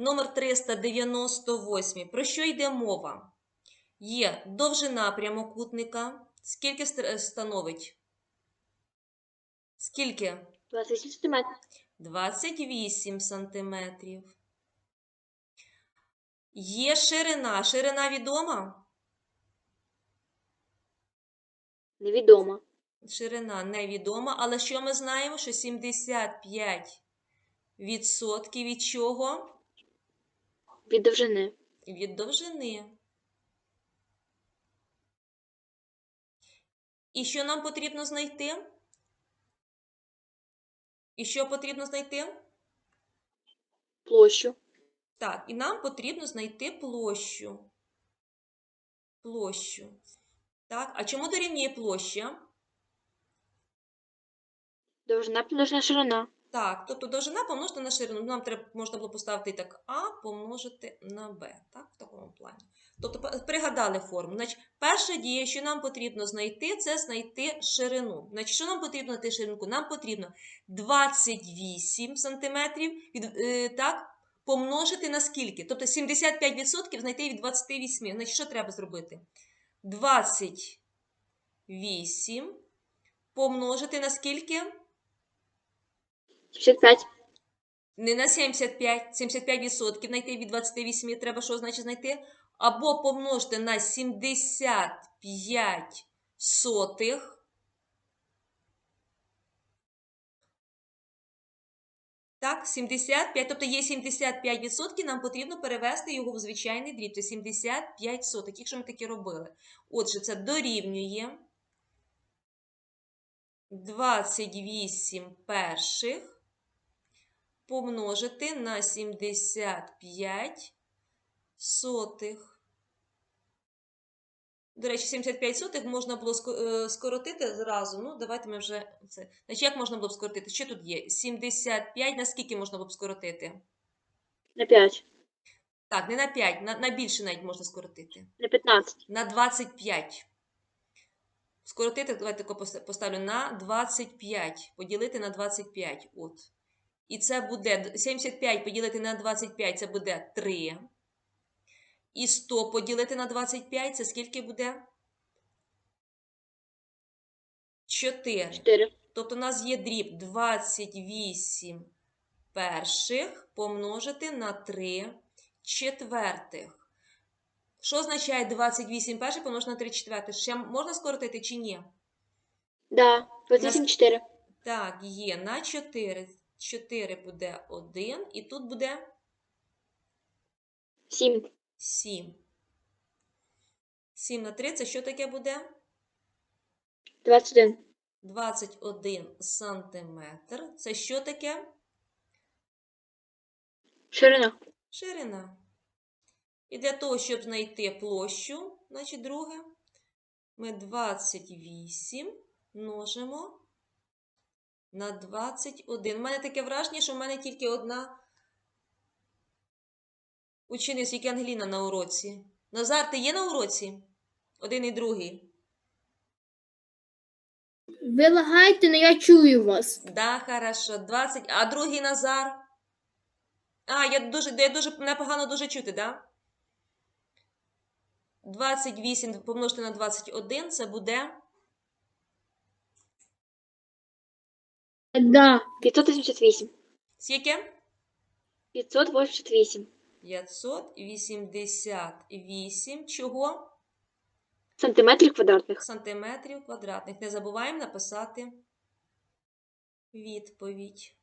Номер 398. Про що йде мова? Є довжина прямокутника. Скільки е, становить? Скільки? 28 сантиметрів. 28 сантиметрів. Є ширина. Ширина відома? Невідомо. Ширина невідома, але що ми знаємо? Що 75 відсотків від чого? Від довжини. Від довжини. І що нам потрібно знайти? І що потрібно знайти? Площу. Так, і нам потрібно знайти площу. Площу. Так, а чому дорівнює площа? Довжина площа ширина. Так, тобто довжина помножити на ширину. Нам треба, можна було поставити так А помножити на Б. Так, в такому плані. Тобто пригадали форму. Значить, перша дія, що нам потрібно знайти, це знайти ширину. Значить, що нам потрібно знайти ширинку? Нам потрібно 28 сантиметрів від, е, так, помножити на скільки? Тобто 75% знайти від 28. Значить, що треба зробити? 28 помножити на скільки? 75. Не на 75, 75% знайти від 28 треба що значить знайти? Або помножити на 75 сотих. Так, 75, тобто є 75%, нам потрібно перевести його в звичайний дріб. Це 75 сотих, якщо ми таке робили. Отже, це дорівнює 28 перших помножити на 75 сотих. До речі, 75 сотих можна було е, скоротити зразу. Ну, давайте ми вже це. Значить, як можна було б скоротити? Що тут є? 75, на скільки можна було б скоротити? На 5. Так, не на 5, на, на більше навіть можна скоротити. На 15. На 25. Скоротити, давайте поставлю на 25. Поділити на 25. От. І це буде 75 поділити на 25, це буде 3. І 100 поділити на 25, це скільки буде? 4. 4. Тобто у нас є дріб 28 перших помножити на 3 четвертих. Що означає 28 перших помножити на 3 четвертих? Ще можна скоротити чи ні? Да. 28 4. Так, є на 4. 4 буде 1, і тут буде 7. 7. 7 на 3 це що таке буде? 21. 21 сантиметр. Це що таке? Ширина. Ширина. І для того, щоб знайти площу, значить, друге, ми 28 множимо на 21. У мене таке враження, що в мене тільки одна учениця, як Ангеліна на уроці. Назар, ти є на уроці? Один і другий. Ви лагаєте, але я чую вас. Да, хорошо. 20. А другий Назар? А, я дуже, я дуже, мене погано дуже чути, да? 28 помножити на 21, це буде Да. 588. скільки? 588. 588 чого? Сантиметрів квадратних. Сантиметрів квадратних. Не забуваємо написати відповідь.